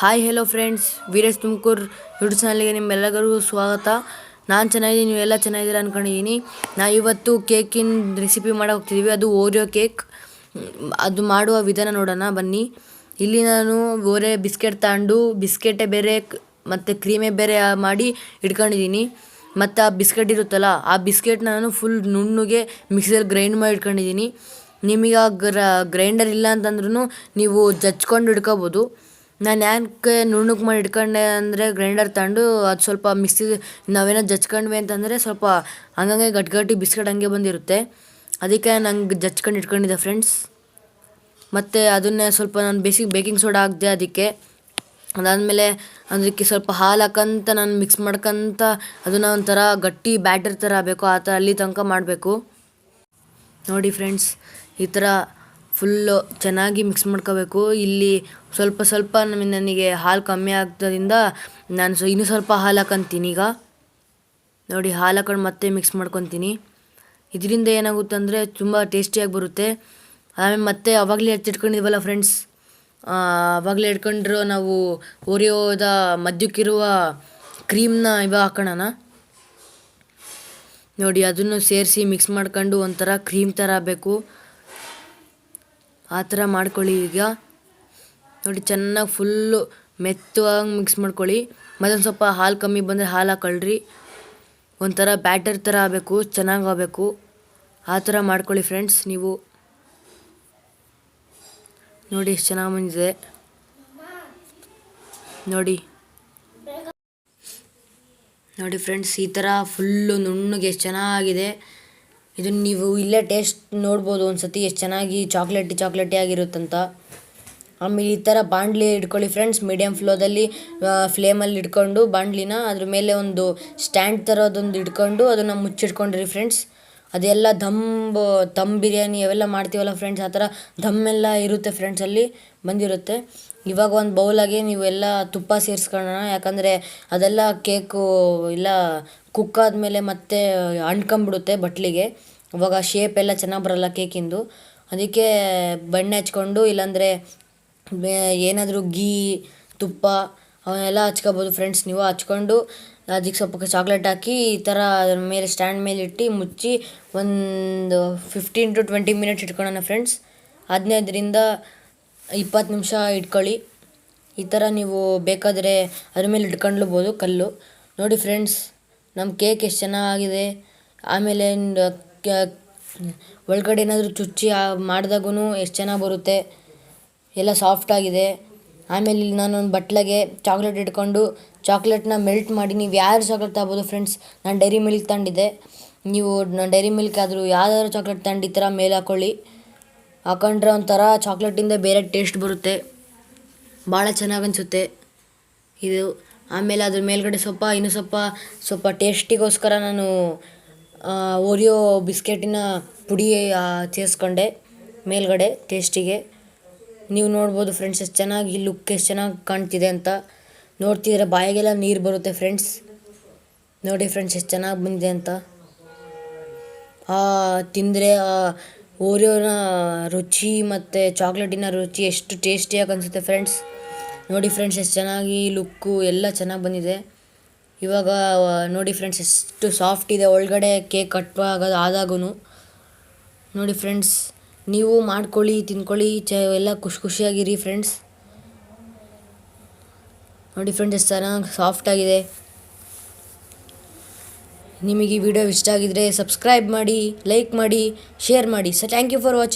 Hi hello friends Veeresh Tumakuru YouTube ಚಾನಲ್ಗೆ ನಿಮ್ಮೆಲ್ಲರಿಗೂ ಸ್ವಾಗತ. ನಾನು ಚೆನ್ನಾಗಿದ್ದೀನಿ, ನೀವೆಲ್ಲ ಚೆನ್ನಾಗಿದ್ದೀರಾ ಅಂದ್ಕೊಂಡಿದ್ದೀನಿ ನಾ ಇವತ್ತು ಕೇಕಿನ ರೆಸಿಪಿ ಮಾಡೋಕೆ ಹೋಗ್ತಿದ್ದೀವಿ ಅದು ಓರಿಯೋ ಕೇಕ್ ಅದು ಮಾಡುವ ವಿಧಾನ ನೋಡೋಣ, ಬನ್ನಿ. ಇಲ್ಲಿ ನಾನು ಓರೆ ಬಿಸ್ಕೆಟ್ ತಗೊಂಡು ಬಿಸ್ಕೆಟೇ ಬೇರೆ, ಮತ್ತು ಕ್ರೀಮೇ ಬೇರೆ ಮಾಡಿ ಇಟ್ಕೊಂಡಿದ್ದೀನಿ. ಮತ್ತು ಆ ಬಿಸ್ಕೆಟ್ ಇರುತ್ತಲ್ಲ, ಆ ಬಿಸ್ಕೆಟ್ನ ನಾನು ಫುಲ್ ನುಣ್ಣಗೆ ಮಿಕ್ಸಿಯಲ್ಲಿ ಗ್ರೈಂಡ್ ಮಾಡಿ ಇಟ್ಕೊಂಡಿದ್ದೀನಿ. ನಿಮಗೆ ಗ್ರ ಗ್ರೈಂಡರ್ ಇಲ್ಲ ಅಂತಂದ್ರೂ ನೀವು ಜಚ್ಕೊಂಡು ಇಟ್ಕೋಬೋದು. ನಾನು ಯಾಕೆ ನುಣ್ಣಗೆ ಮಾಡಿ ಇಟ್ಕೊಂಡೆ ಅಂದರೆ ಗ್ರೈಂಡರ್ ತಗೊಂಡು ಅದು ಸ್ವಲ್ಪ ಮಿಕ್ಸಿ ನಾವೇನೋ ಜಚ್ಕೊಂಡ್ವಿ ಅಂತಂದರೆ ಸ್ವಲ್ಪ ಹಂಗಂಗೆ ಗಟ್ಟಿ ಗಟ್ಟಿ ಬಿಸ್ಕೆಟ್ ಹಂಗೆ ಬಂದಿರುತ್ತೆ. ಅದಕ್ಕೆ ನಂಗೆ ಜಚ್ಕೊಂಡು ಇಟ್ಕೊಂಡಿದ್ದೆ ಫ್ರೆಂಡ್ಸ್ ಮತ್ತು ಅದನ್ನೇ ಸ್ವಲ್ಪ ನಾನು ಬೇಸಿಕ್ ಬೇಕಿಂಗ್ ಸೋಡಾ ಹಾಕಿದೆ ಅದಕ್ಕೆ. ಅದಾದಮೇಲೆ ಅದಕ್ಕೆ ಸ್ವಲ್ಪ ಹಾಲು ಹಾಕಂತ ನಾನು ಮಿಕ್ಸ್ ಮಾಡ್ಕೊಂತ ಅದನ್ನು ಒಂಥರ ಗಟ್ಟಿ ಬ್ಯಾಟರ್ ಥರ ಬೇಕು ಆ ಥರ ಅಲ್ಲಿ ತನಕ ಮಾಡಬೇಕು. ನೋಡಿ ಫ್ರೆಂಡ್ಸ್ ಈ ಥರ ಫುಲ್ಲು ಚೆನ್ನಾಗಿ ಮಿಕ್ಸ್ ಮಾಡ್ಕೋಬೇಕು. ಇಲ್ಲಿ ಸ್ವಲ್ಪ ಸ್ವಲ್ಪ ನನಗೆ ಹಾಲು ಕಮ್ಮಿ ಆಗ್ತದಿಂದ ನಾನು ಸೊ, ಇನ್ನೂ ಸ್ವಲ್ಪ ಹಾಲು ಹಾಕೊಂತೀನಿ ಈಗ. ನೋಡಿ, ಹಾಲು ಹಾಕೊಂಡು ಮತ್ತೆ ಮಿಕ್ಸ್ ಮಾಡ್ಕೊತೀನಿ. ಇದರಿಂದ ಏನಾಗುತ್ತೆ ಅಂದರೆ ತುಂಬ ಟೇಸ್ಟಿಯಾಗಿ ಬರುತ್ತೆ. ಆಮೇಲೆ ಮತ್ತೆ ಅವಾಗಲೇ ಹೆಚ್ಚಿಟ್ಕೊಂಡಿದ್ವಲ್ಲ ಫ್ರೆಂಡ್ಸ್? ಅವಾಗಲೇ ಇಟ್ಕೊಂಡಿರೋ ನಾವು ಓರಿಯೋದ ಮಧ್ಯಕ್ಕಿರುವ ಕ್ರೀಮ್ನ ಇವಾಗ ಹಾಕೋಣ ನೋಡಿ, ಅದನ್ನು ಸೇರಿಸಿ ಮಿಕ್ಸ್ ಮಾಡ್ಕೊಂಡು ಒಂಥರ ಕ್ರೀಮ್ ಥರ ಬೇಕು. ಆ ಥರ ಮಾಡ್ಕೊಳ್ಳಿ ಈಗ. ನೋಡಿ, ಚೆನ್ನಾಗಿ ಫುಲ್ಲು ಮೆತ್ತವಾಗಿ ಮಿಕ್ಸ್ ಮಾಡ್ಕೊಳ್ಳಿ. ಮತ್ತೊಂದು ಸ್ವಲ್ಪ ಹಾಲು ಕಮ್ಮಿ ಬಂದರೆ ಹಾಲು ಹಾಕೊಳ್ರಿ. ಒಂಥರ ಬ್ಯಾಟರ್ ಥರ ಆಗಬೇಕು, ಚೆನ್ನಾಗಿ ಆಗಬೇಕು. ಆ ಥರ ಮಾಡ್ಕೊಳ್ಳಿ ಫ್ರೆಂಡ್ಸ್ ನೀವು. ನೋಡಿ, ಎಷ್ಟು ಚೆನ್ನಾಗಿ ಬಂದಿದೆ. ನೋಡಿ. ನೋಡಿ ಫ್ರೆಂಡ್ಸ್ ಈ ಥರ ಫುಲ್ಲು ನುಣ್ಣಗೆ ಎಷ್ಟು ಚೆನ್ನಾಗಿದೆ. ಇದನ್ನು ನೀವು ಇಲ್ಲೇ ಟೇಸ್ಟ್ ನೋಡ್ಬೋದು ಒಂದು ಸತಿ ಎಷ್ಟು ಚೆನ್ನಾಗಿ ಚಾಕ್ಲೇಟಿ ಚಾಕ್ಲೇಟಿ ಆಗಿರುತ್ತಂತ. ಆಮೇಲೆ ಈ ಥರ ಬಾಣಲಿ ಇಟ್ಕೊಳ್ಳಿ ಫ್ರೆಂಡ್ಸ್ ಮೀಡಿಯಮ್ ಫ್ಲೋದಲ್ಲಿ ಫ್ಲೇಮಲ್ಲಿ ಇಟ್ಕೊಂಡು ಬಾಂಡ್ಲಿನ ಅದ್ರ ಮೇಲೆ ಒಂದು ಸ್ಟ್ಯಾಂಡ್ ಥರದೊಂದು ಇಟ್ಕೊಂಡು ಅದನ್ನು ಮುಚ್ಚಿಟ್ಕೊಂಡ್ರಿ ಫ್ರೆಂಡ್ಸ್ ಅದೆಲ್ಲ ಧಮ್ ಧಮ್ ಬಿರಿಯಾನಿ ಅವೆಲ್ಲ ಮಾಡ್ತೀವಲ್ಲ ಫ್ರೆಂಡ್ಸ್ ಆ ಥರ ದಮ್ ಎಲ್ಲ ಇರುತ್ತೆ ಫ್ರೆಂಡ್ಸ್ ಅಲ್ಲಿ, ಬಂದಿರುತ್ತೆ. ಇವಾಗ ಒಂದು ಬೌಲಾಗೆ ನೀವೆಲ್ಲ ತುಪ್ಪ ಸೇರಿಸ್ಕೊಳ್ಳೋಣ, ಯಾಕಂದರೆ ಅದೆಲ್ಲ ಕೇಕು ಇಲ್ಲ ಕುಕ್ ಆದಮೇಲೆ ಮತ್ತೆ ಅಂಟ್ಕೊಂಬಿಡುತ್ತೆ ಬಟ್ಲಿಗೆ. ಅವಾಗ ಶೇಪ್ ಎಲ್ಲ ಚೆನ್ನಾಗಿ ಬರಲ್ಲ ಕೇಕಿಂದು ಅದಕ್ಕೆ ಬಣ್ಣ ಹಚ್ಕೊಂಡು, ಇಲ್ಲಾಂದರೆ ಏನಾದರೂ ಗೀ ತುಪ್ಪ ಅವನ್ನೆಲ್ಲ ಹಚ್ಕೋಬೋದು ಫ್ರೆಂಡ್ಸ್ ನೀವು ಹಚ್ಕೊಂಡು ಅದಕ್ಕೆ ಸ್ವಲ್ಪ ಚಾಕ್ಲೇಟ್ ಹಾಕಿ ಈ ಥರ ಅದ್ರ ಮೇಲೆ ಸ್ಟ್ಯಾಂಡ್ ಮೇಲೆ ಇಟ್ಟು ಮುಚ್ಚಿ ಒಂದು ಫಿಫ್ಟೀನ್ ಟು ಟ್ವೆಂಟಿ ಮಿನಿಟ್ಸ್ ಇಟ್ಕೊಳ್ಳೋಣ ಫ್ರೆಂಡ್ಸ್ ಹದಿನೈದರಿಂದ ಇಪ್ಪತ್ತು ನಿಮಿಷ ಇಟ್ಕೊಳ್ಳಿ. ಈ ಥರ ನೀವು ಬೇಕಾದರೆ ಅದ್ರ ಮೇಲೆ ಇಟ್ಕೊಂಡ್ಲಬೋದು ಕಲ್ಲು. ನೋಡಿ ಫ್ರೆಂಡ್ಸ್ ನಮ್ಮ ಕೇಕ್ ಎಷ್ಟು ಚೆನ್ನಾಗಿದೆ. ಆಮೇಲೆ ಒಳಗಡೆ ಏನಾದರೂ ಚುಚ್ಚಿ ಮಾಡಿದಾಗೂ ಎಷ್ಟು ಚೆನ್ನಾಗಿ ಬರುತ್ತೆ. ಎಲ್ಲ ಸಾಫ್ಟಾಗಿದೆ ಆಮೇಲೆ ಇಲ್ಲಿ ನಾನೊಂದು ಬಟ್ಲಗೆ ಚಾಕ್ಲೇಟ್ ಇಟ್ಕೊಂಡು ಚಾಕ್ಲೇಟ್ನ ಮೆಲ್ಟ್ ಮಾಡಿ, ನೀವು ಯಾರು ಚಾಕ್ಲೇಟ್ ತಗೋಬೋದು ಫ್ರೆಂಡ್ಸ್? ನಾನು ಡೈರಿ ಮಿಲ್ಕ್ ತಗೊಂಡಿದ್ದೆ ನೀವು ಡೈರಿ ಮಿಲ್ಕ್ ಆದರೂ ಯಾವ್ದಾದ್ರು ಚಾಕ್ಲೇಟ್ ತಗೊಂಡು ಈ ಥರ ಮೇಲೆ ಹಾಕ್ಕೊಳ್ಳಿ ಹಾಕೊಂಡ್ರೆ ಒಂಥರ ಚಾಕ್ಲೇಟಿಂದ ಬೇರೆ ಟೇಸ್ಟ್ ಬರುತ್ತೆ. ಭಾಳ ಚೆನ್ನಾಗಿ ಅನಿಸುತ್ತೆ ಇದು. ಆಮೇಲೆ ಅದ್ರ ಮೇಲ್ಗಡೆ ಸ್ವಲ್ಪ, ಇನ್ನೂ ಸ್ವಲ್ಪ ಸ್ವಲ್ಪ ಟೇಸ್ಟಿಗೋಸ್ಕರ ನಾನು ಓರಿಯೋ ಬಿಸ್ಕೆಟಿನ ಪುಡಿ ಸೇರಿಸ್ಕೊಂಡೆ ಮೇಲ್ಗಡೆ ಟೇಸ್ಟಿಗೆ. ನೀವು ನೋಡ್ಬೋದು ಫ್ರೆಂಡ್ಸ್ ಎಷ್ಟು ಚೆನ್ನಾಗಿ ಲುಕ್ ಎಷ್ಟು ಚೆನ್ನಾಗಿ ಕಾಣ್ತಿದೆ ಅಂತ. ನೋಡ್ತಿದ್ರೆ ಬಾಯಿಗೆಲ್ಲ ನೀರು ಬರುತ್ತೆ ಫ್ರೆಂಡ್ಸ್ ನೋಡಿ ಫ್ರೆಂಡ್ಸ್ ಎಷ್ಟು ಚೆನ್ನಾಗಿ ಬಂದಿದೆ ಅಂತ. ತಿಂದರೆ, ಆ ಓರಿಯೋನ ರುಚಿ ಮತ್ತು ಚಾಕ್ಲೇಟಿನ ರುಚಿ ಎಷ್ಟು ಟೇಸ್ಟಿಯಾಗಿ ಅನಿಸುತ್ತೆ ಫ್ರೆಂಡ್ಸ್ ನೋಡಿ ಫ್ರೆಂಡ್ಸ್ ಎಷ್ಟು ಚೆನ್ನಾಗಿ ಲುಕ್ಕು ಎಲ್ಲ ಚೆನ್ನಾಗಿ ಬಂದಿದೆ. ಇವಾಗ, ನೋಡಿ ಫ್ರೆಂಡ್ಸ್ ಎಷ್ಟು ಸಾಫ್ಟ್ ಇದೆ. ಒಳಗಡೆ ಕೇಕ್ ಕಟ್ ಆದಾಗೂ ನೋಡಿ ಫ್ರೆಂಡ್ಸ್ ನೀವು ಮಾಡ್ಕೊಳ್ಳಿ, ತಿನ್ಕೊಳ್ಳಿ, ಚ, ಎಲ್ಲ ಖುಷಿ ಖುಷಿಯಾಗಿರಿ ಫ್ರೆಂಡ್ಸ್ ನೋಡಿ ಫ್ರೆಂಡ್ಸ್ ಎಷ್ಟು ಚೆನ್ನಾಗಿ ಸಾಫ್ಟಾಗಿದೆ ನಿಮಗೆ ಈ ವಿಡಿಯೋ ಇಷ್ಟ ಆಗಿದ್ರೆ ಸಬ್ಸ್ಕ್ರೈಬ್ ಮಾಡಿ ಲೈಕ್ ಮಾಡಿ ಶೇರ್ ಮಾಡಿ. So thank you for watching